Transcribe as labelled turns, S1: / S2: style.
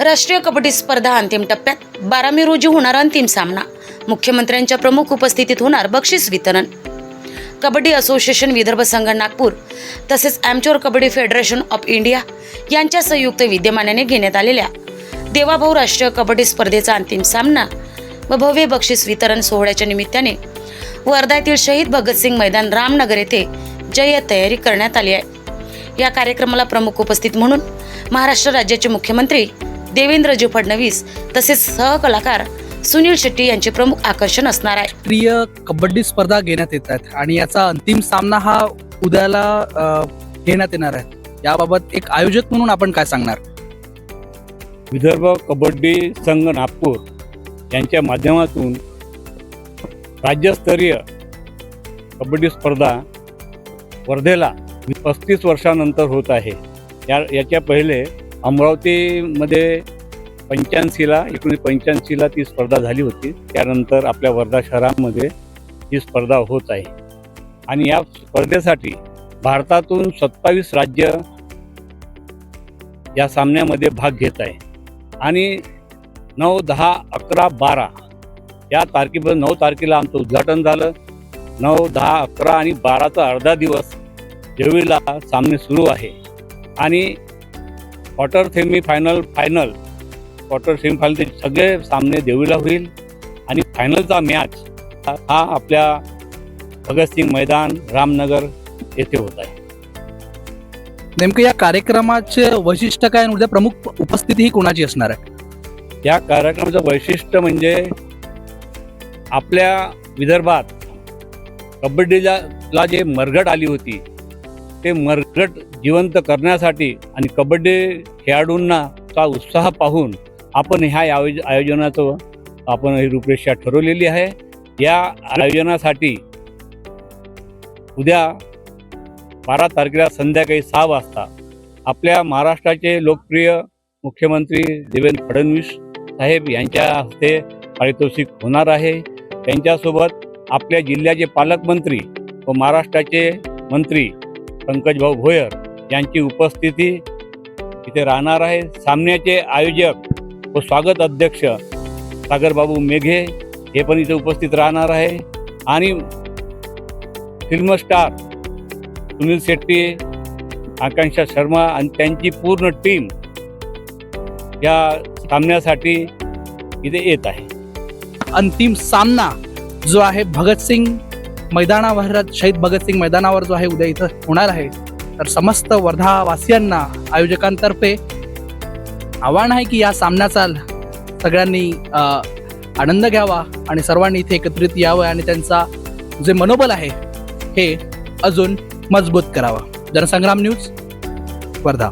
S1: राष्ट्रीय कबड्डी स्पर्धा अंतिम टप्प्यात बारा मे रोजी होणार अंतिम सामना. मुख्यमंत्र्यांच्या प्रमुख उपस्थितीत होणार बक्षीस वितरण. कबड्डी असोसिएशन विदर्भ संघ नागपूर तसेच amateur kabaddi federation of India यांच्या संयुक्त विद्यमानाने घेण्यात आलेल्या देवाभाऊ राष्ट्रीय कबड्डी स्पर्धेचा अंतिम सामना व भव्य बक्षीस वितरण सोहळ्याच्या निमित्ताने वर्धा येथील शहीद भगतसिंग मैदान रामनगर येथे जय तयारी करण्यात आली आहे. या कार्यक्रमाला प्रमुख उपस्थित म्हणून महाराष्ट्र राज्याचे मुख्यमंत्री देवेंद्रजी फडणवीस तसेच सहकलाकार सुनील शेट्टी यांचे प्रमुख आकर्षण असणार आहे.
S2: राष्ट्रीय कबड्डी स्पर्धा घेण्यात येत आहेत आणि याचा अंतिम सामना हा उद्याला अ, घेण्यात येणार आहे. याबाबत एक आयोजक म्हणून आपण काय सांगणार?
S3: विदर्भ कबड्डी संघ नागपूर यांच्या माध्यमातून राज्यस्तरीय कबड्डी स्पर्धा वर्धेला पस्तीस वर्षानंतर होत आहे. या याच्या पहिले अमरावतीमध्ये पंच्याऐंशीला एकोणीसशे पंच्याऐंशीला ती स्पर्धा झाली होती. त्यानंतर आपल्या वर्धा शहरामध्ये ही स्पर्धा होत आहे. आणि या स्पर्धेसाठी भारतातून सत्तावीस राज्य या सामन्यामध्ये भाग घेत आहे. आणि नऊ दहा अकरा बारा या तारखेपर्यंत नऊ तारखेला आमचं उद्घाटन झालं. नऊ दहा अकरा आणि बाराचा अर्धा दिवस देवीला सामने सुरू आहे. आणि quarter semi final. Final quarter semi final सगळे सामने देवीला होईल. आणि फायनलचा मॅच हा आपल्या भगतसिंग मैदान रामनगर येथे होत आहे.
S2: नेमकं या कार्यक्रमाचे वैशिष्ट्य काय उद्या प्रमुख उपस्थिती ही कोणाची असणार आहे?
S3: या कार्यक्रमाचं वैशिष्ट्य म्हणजे आपल्या विदर्भात कबड्डीला ला जे मरगट आली होती ते मरगट जिवंत करण्यासाठी आणि कबड्डी खेळाडूंना चा उत्साह पाहून आपण ह्या आयोज आयोजनाचं आपण ही रूपरेषा ठरवलेली आहे. या आयोजनासाठी उद्या बारा तारखेला संध्याकाळी सहा वाजता आपल्या महाराष्ट्राचे लोकप्रिय मुख्यमंत्री देवेंद्र फडणवीस साहेब यांच्या हस्ते पारितोषिक होणार आहे. त्यांच्यासोबत आपल्या जिल्ह्याचे पालकमंत्री व महाराष्ट्राचे मंत्री पंकजभाऊ भोयर यांची उपस्थिती इथे राहणार आहे. सामन्याचे आयोजक व स्वागत अध्यक्ष सागरबाबू मेघे हे पण इथे उपस्थित राहणार आहे. आणि फिल्म स्टार सुनील शेट्टी आकांक्षा शर्मा आणि त्यांची पूर्ण टीम या सामन्यासाठी इथे येत आहे.
S2: अंतिम सामना जो आहे भगतसिंग मैदानावर शहीद भगतसिंग मैदानावर जो आहे उद्या इथं होणार आहे. तर समस्त वर्धा वासियांना आयोजकांतर्फे आव्हान आहे की या सामन्याचा सगळ्यांनी आनंद घ्यावा आणि सर्वांनी इथे एकत्रित यावं आणि त्यांचा जे मनोबल आहे हे अजून मजबूत करावा. जनसंग्राम न्यूज वर्धा.